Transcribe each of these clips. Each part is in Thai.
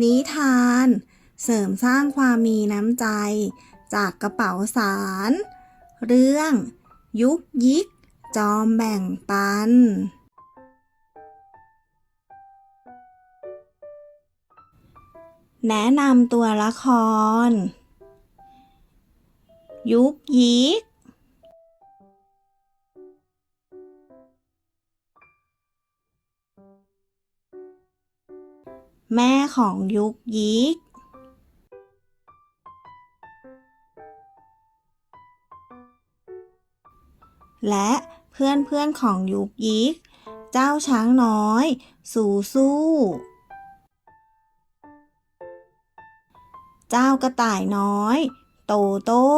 นิทาน เสริมสร้างความมีน้ำใจ จากกระเป๋าสาร เรื่อง ยุกยิก จอมแบ่งปัน แนะนำตัวละคร ยุกยิก แม่ของยุกยิก และเพื่อนเพื่อนของยุกยิก เจ้าช้างน้อย สูสู้ เจ้ากระต่ายน้อย โตโต้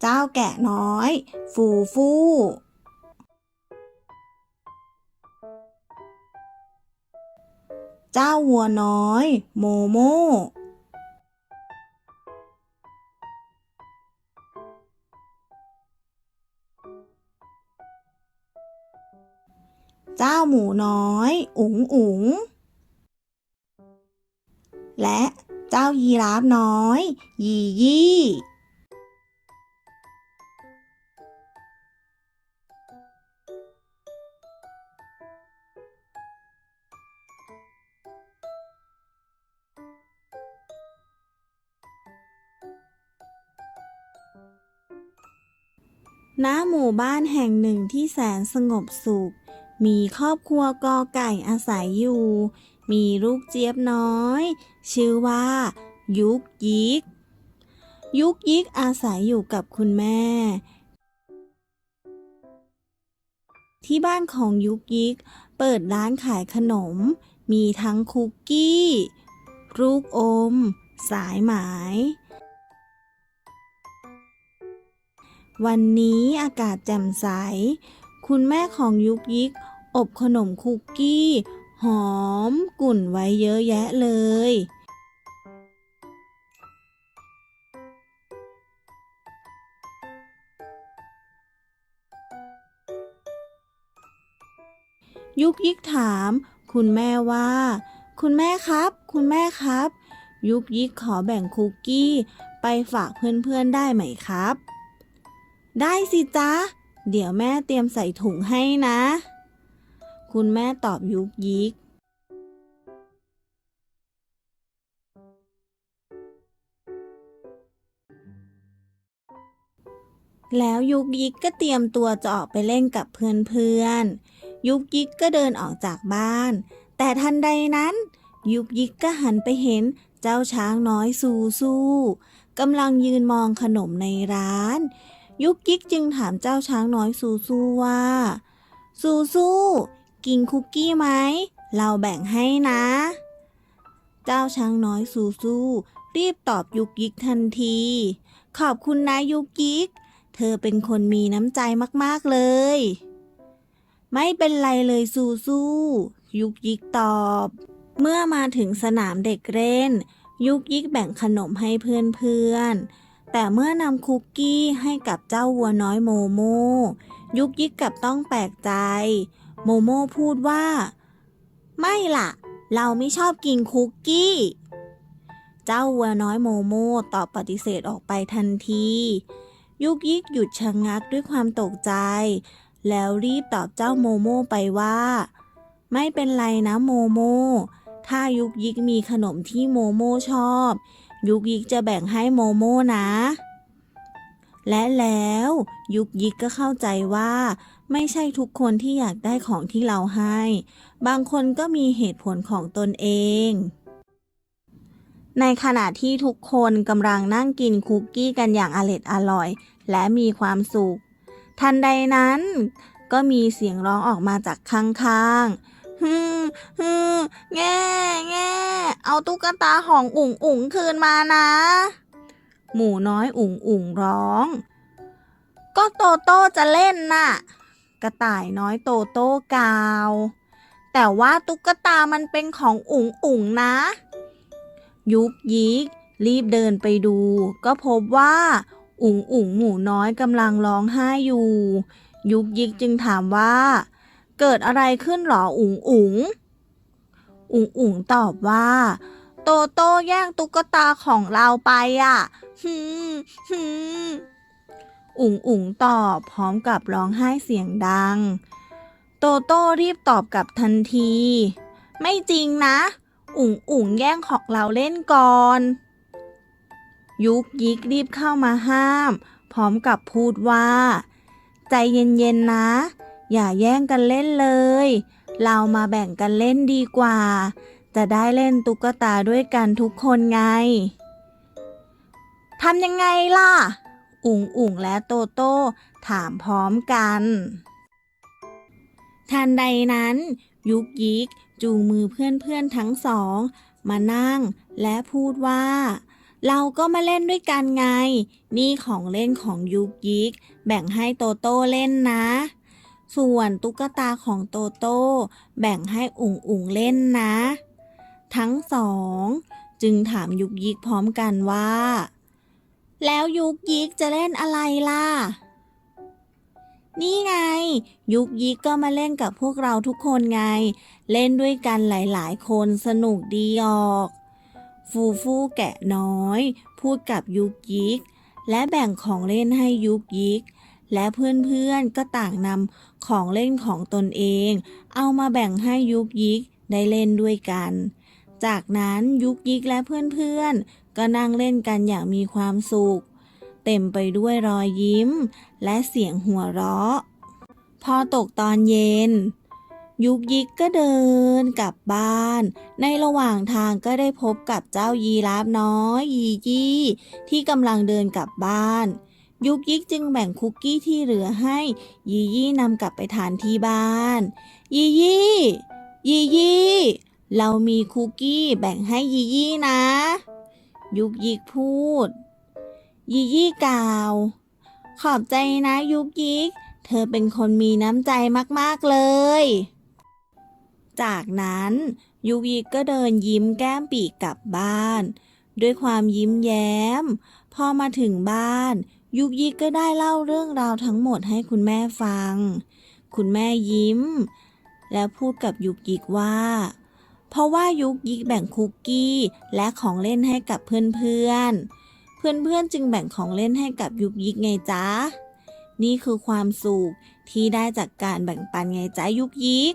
เจ้าแกะน้อย ฟูฟู่ เจ้าวัวน้อย โมโม เจ้าหมูน้อย อุ๋งอุ๋ง และเจ้ายีราฟน้อย ยียี่ ณหมู่บ้านแห่งหนึ่งที่แสนสงบสุข มีครอบครัวกอไก่อาศัยอยู่ มีลูกเจี๊ยบน้อย ชื่อว่า ยุกยิก ยุกยิกอาศัยอยู่กับคุณแม่ ที่บ้านของยุกยิก เปิดร้านขายขนม มีทั้งคุกกี้ ลูกอม สายไหม วันนี้อากาศแจ่มใส คุณแม่ของยุกยิก อบขนมคุกกี้ หอมกลุ่นไว้เยอะแยะเลย ยุกยิกถาม คุณแม่ว่า คุณแม่ครับ คุณแม่ครับ ยุกยิกขอแบ่งคุกกี้ ไปฝากเพื่อนๆได้ไหมครับ ได้สิจ๊ะ เดี๋ยวแม่เตรียมใส่ถุงให้นะ คุณแม่ตอบยุกยิก แล้วยุกยิกก็เตรียมตัวจะออกไปเล่นกับเพื่อนๆ ยุกยิกก็เดินออกจากบ้าน แต่ทันใดนั้น ยุกยิกก็หันไปเห็นเจ้าช้างน้อยซูซูกำลังยืนมองขนมในร้าน ยุกยิกจึงถามเจ้าช้างน้อยซูซูว่า ซูซูกินคุกกี้ไหม เราแบ่งให้นะ เจ้าช้างน้อยซูซูรีบตอบยุกยิกทันที ขอบคุณนะยุกยิก เธอเป็นคนมีน้ำใจมากๆเลย ไม่เป็นไรเลยซูซูยุกยิกตอบ เมื่อมาถึงสนามเด็กเล่น ยุกยิกแบ่งขนมให้เพื่อนๆ แต่เมื่อนำคุกกี้ให้กับเจ้าวัวน้อยโมโม ยุกยิกกลับต้องแปลกใจ โมโมพูดว่า ไม่ล่ะ เราไม่ชอบกินคุกกี้ เจ้าวัวน้อยโมโมตอบปฏิเสธออกไปทันที ยุกยิกหยุดชะงงักด้วยความตกใจ แล้วรีบตอบเจ้าโมโมไปว่า ไม่เป็นไรนะโมโม ถ้ายุกยิกมีขนมที่โมโมชอบ ยุกยิกจะแบ่งให้โมโมนะ และแล้วยุกยิกก็เข้าใจว่า ไม่ใช่ทุกคนที่อยากได้ของที่เราให้ บางคนก็มีเหตุผลของตนเอง ในขณะที่ทุกคนกำลังนั่งกินคุกกี้กันอย่างอร็ดอร่อย และมีความสุข ทันใดนั้นก็มีเสียงร้องออกมาจากข้างๆ ฮึฮึแง่แง่เอาตุ๊กตาของอุ๋งอุ๋งคืนมานะ หมูน้อยอุ๋งอุ๋งร้อง ก็โตโต้จะเล่นน่ะ กระต่ายน้อยโตโต้กาว แต่ว่าตุ๊กตามันเป็นของอุ๋งอุ๋งนะ ยุกยิกรีบเดินไปดู ก็พบว่าอุ๋งอุ๋งหมูน้อยกำลังร้องไห้อยู่ ยุกยิกจึงถามว่า เกิดอะไรขึ้นหรออุ๋งอุ๋งอุ๋งอุ๋งตอบว่า โตโต้แย่งตุ๊กตาของเราไปอะฮึมฮึมอุ๋งอุ๋งตอบพร้อมกับร้องไห้เสียงดัง โตโต้รีบตอบกลับทันที ไม่จริงนะ อุ๋งอุ๋งแย่งของเราเล่นก่อน ยุกยิกรีบเข้ามาห้าม พร้อมกับพูดว่า ใจเย็นๆนะ อย่าแย่งกันเล่นเลย เรามาแบ่งกันเล่นดีกว่า จะได้เล่นตุ๊กตาด้วยกันทุกคนไงทำยังไงล่ะ อุ๋งอุ๋งและโตโต้ถามพร้อมกัน ทันใดนั้น ยุกยิกจูงมือเพื่อนๆทั้งสอง มานั่งและพูดว่า เราก็มาเล่นด้วยกันไง นี่ของเล่นของยุกยิก แบ่งให้โตโต้เล่นนะ ส่วนตุ๊กตาของโตโต้แบ่งให้อุ๋งอุ๋งเล่นนะ ทั้งสอง จึงถามยุกยิกพร้อมกันว่า แล้วยุกยิกจะเล่นอะไรล่ะ นี่ไง ยุกยิกก็มาเล่นกับพวกเราทุกคนไง เล่นด้วยกันหลายๆ คนสนุกดีออก ฟูฟูแกะน้อย พูดกับยุกยิกและแบ่งของเล่นให้ยุกยิก และเพื่อนๆก็ต่างนำของเล่นของตนเอง เอามาแบ่งให้ยุกยิกได้เล่นด้วยกัน จากนั้นยุกยิกและเพื่อนๆ ก็นั่งเล่นกันอย่างมีความสุข เต็มไปด้วยรอยยิ้ม และเสียงหัวเราะ พอตกตอนเย็น ยุกยิกก็เดินกลับบ้าน ในระหว่างทางก็ได้พบกับเจ้ายีราฟน้อยยียี่ที่กำลังเดินกลับบ้าน ยุกยิกจึงแบ่งคุกกี้ที่เหลือให้ ยียี่นำกลับไปทานที่บ้าน ยียี่ ยียี่ เรามีคุกกี้แบ่งให้ยียี่นะ ยุกยิกพูด ยียี่กล่าว ขอบใจนะยุกยิก เธอเป็นคนมีน้ำใจมากๆเลย จากนั้นยุกยิกก็เดินยิ้มแก้มปีกกลับบ้าน ด้วยความยิ้มแย้ม พอมาถึงบ้าน ยุกยิกก็ได้เล่าเรื่องราวทั้งหมดให้คุณแม่ฟัง คุณแม่ยิ้ม แล้วพูดกับยุกยิกว่า เพราะว่ายุกยิกแบ่งคุกกี้และของเล่นให้กับเพื่อนๆ เพื่อนๆจึงแบ่งของเล่นให้กับยุกยิกไงจ๊ะ นี่คือความสุขที่ได้จากการแบ่งปันไงจ๊ะยุกยิก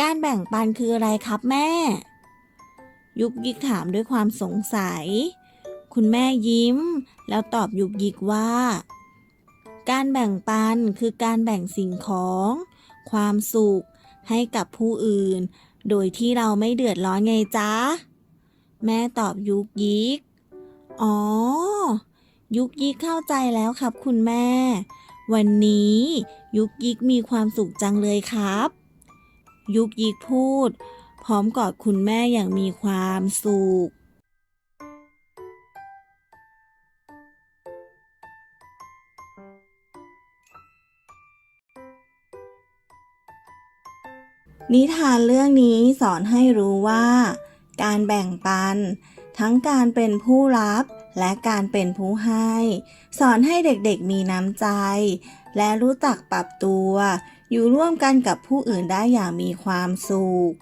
การแบ่งปันคืออะไรครับแม่ ยุกยิกถามด้วยความสงสัย คุณแม่ยิ้ม แล้วตอบยุกยิกว่า การแบ่งปันคือการแบ่งสิ่งของ ความสุขให้กับผู้อื่น โดยที่เราไม่เดือดร้อนไงจ๊ะ แม่ตอบยุกยิก อ๋อ ยุกยิกเข้าใจแล้วครับคุณแม่ วันนี้ยุกยิกมีความสุขจังเลยครับ ยุกยิกพูด พร้อมกอดคุณแม่อย่างมีความสุข นิทานเรื่องนี้สอนให้รู้ว่า การแบ่งปัน ทั้งการเป็นผู้รับและการเป็นผู้ให้ สอนให้เด็กๆมีน้ำใจ และรู้จักปรับตัว อยู่ร่วมกันกับผู้อื่นได้อย่างมีความสุข